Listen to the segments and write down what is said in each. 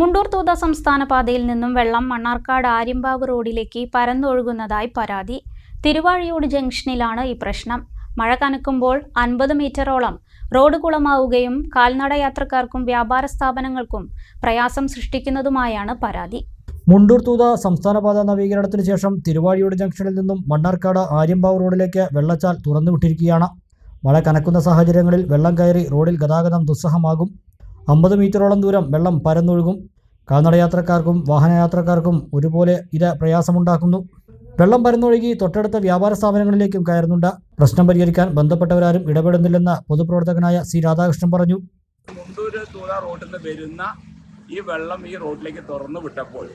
മുണ്ടൂർ തൂത സംസ്ഥാന പാതയിൽ നിന്നും വെള്ളം മണ്ണാർക്കാട് ആര്യമ്പാവ് റോഡിലേക്ക് പരന്നൊഴുകുന്നതായി പരാതി. തിരുവാഴിയോട് ജംഗ്ഷനിലാണ് ഈ പ്രശ്നം. മഴ കനക്കുമ്പോൾ അൻപത് മീറ്ററോളം റോഡ് കുളമാവുകയും കാൽനട യാത്രക്കാർക്കും വ്യാപാര സ്ഥാപനങ്ങൾക്കും പ്രയാസം സൃഷ്ടിക്കുന്നതുമായാണ് പരാതി. മുണ്ടൂർ തൂത സംസ്ഥാനപാത നവീകരണത്തിന് ശേഷം തിരുവാഴിയോട് ജംഗ്ഷനിൽ നിന്നും മണ്ണാർക്കാട് ആര്യമ്പാവ് റോഡിലേക്ക് വെള്ളച്ചാൽ തുറന്നുവിട്ടിരിക്കുകയാണ്. മഴ കനക്കുന്ന സാഹചര്യങ്ങളിൽ വെള്ളം കയറി റോഡിൽ ഗതാഗതം ദുസ്സഹമാകും. അമ്പത് മീറ്ററോളം ദൂരം വെള്ളം പരന്നൊഴുകും. കാൽനടയാത്രക്കാർക്കും വാഹനയാത്രക്കാർക്കും ഒരുപോലെ ഇത് പ്രയാസമുണ്ടാക്കുന്നു. വെള്ളം പരന്നൊഴുകി തൊട്ടടുത്ത വ്യാപാര സ്ഥാപനങ്ങളിലേക്കും കയറുന്നുണ്ട്. പ്രശ്നം പരിഹരിക്കാൻ ബന്ധപ്പെട്ടവരാരും ഇടപെടുന്നില്ലെന്ന് പൊതുപ്രവർത്തകനായ സി രാധാകൃഷ്ണൻ പറഞ്ഞു. വരുന്ന ഈ വെള്ളം ഈ റോഡിലേക്ക് തുറന്നു വിട്ടപ്പോൾ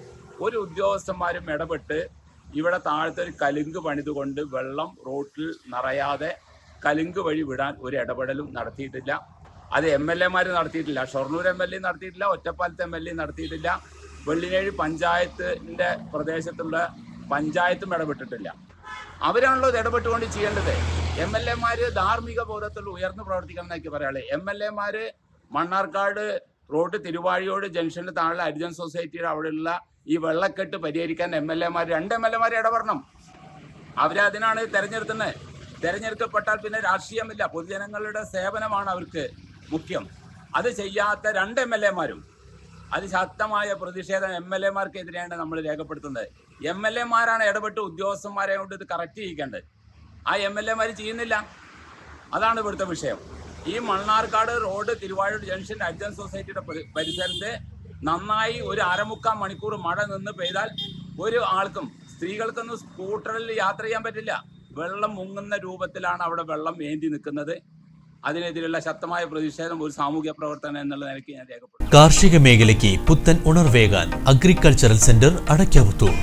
ഒരു ഉദ്യോഗസ്ഥന്മാരും ഇടപെട്ട് ഇവിടെ താഴത്തെ ഒരു കലുങ്ക് പണിതുകൊണ്ട് വെള്ളം റോഡിൽ നിറയാതെ കലുങ്ക് വഴി വിടാൻ ഒരു ഇടപെടലും നടത്തിയിട്ടില്ല. അത് എം എൽ എമാർ നടത്തിയിട്ടില്ല. ഷൊർണൂർ എം എൽ എ നടത്തിയിട്ടില്ല ഒറ്റപ്പാലത്ത് എം എൽ എ നടത്തിയിട്ടില്ല വെള്ളിനേഴി പഞ്ചായത്തിന്റെ പ്രദേശത്തുള്ള പഞ്ചായത്തും ഇടപെട്ടിട്ടില്ല. അവരാണല്ലോ ഇത് ഇടപെട്ടുകൊണ്ട് ചെയ്യേണ്ടത്. എം എൽ എമാര് ധാർമ്മിക ബോധത്തിൽ ഉയർന്നു പ്രവർത്തിക്കണം എന്നൊക്കെ പറയാളെ. എം എൽ എമാര് മണ്ണാർക്കാട് റോഡ് തിരുവാഴിയോട് ജംഗ്ഷന് താഴെ ഹരിജൻ സൊസൈറ്റിയുടെ അവിടെയുള്ള ഈ വെള്ളക്കെട്ട് പരിഹരിക്കാൻ എം എൽ എമാർ രണ്ട് എം എൽ എമാർ ഇടപെടണം. അവരതിനാണ് തെരഞ്ഞെടുക്കുന്നത് തെരഞ്ഞെടുക്കപ്പെട്ടാൽ പിന്നെ രാഷ്ട്രീയമില്ല. പൊതുജനങ്ങളുടെ സേവനമാണ് അവർക്ക്. മുഖ്യം. അത് ചെയ്യാത്ത രണ്ട് എം എൽ എമാരും അതിശക്തമായ പ്രതിഷേധം എം എൽ എമാർക്കെതിരെയാണ് നമ്മൾ രേഖപ്പെടുത്തുന്നത്. എം എൽ എമാരാണ് ഇടപെട്ട് ഉദ്യോഗസ്ഥന്മാരെ കൊണ്ട് ഇത് കറക്റ്റ് ചെയ്യിക്കേണ്ടത്. ആ എം എൽ എമാർ ചെയ്യുന്നില്ല. അതാണ് ഇവിടുത്തെ വിഷയം. ഈ മണ്ണാർക്കാട് റോഡ് തിരുവാഴൂർ ജംഗ്ഷൻ അഡ്ജൻ സൊസൈറ്റിയുടെ പരി- പരിസരത്ത് നന്നായി ഒരു അരമുക്കാൽ മണിക്കൂർ മഴ നിന്ന് പെയ്താൽ ഒരു ആൾക്കും സ്ത്രീകൾക്കൊന്നും സ്കൂട്ടറിൽ യാത്ര ചെയ്യാൻ പറ്റില്ല. വെള്ളം മുങ്ങുന്ന രൂപത്തിലാണ് അവിടെ വെള്ളം വേണ്ടി നിൽക്കുന്നത്. അതിനെതിരെയുള്ള ശക്തമായ പ്രതിഷേധം ഒരു സാമൂഹ്യ പ്രവർത്തനം എന്നുള്ള നിലയ്ക്ക് ഞാൻ രേഖപ്പെടുത്തും കാർഷിക മേഖലയ്ക്ക് പുത്തൻ ഉണർവേകാൻ അഗ്രികൾച്ചറൽ സെന്റർ അടയ്ക്കാവുത്തൂർ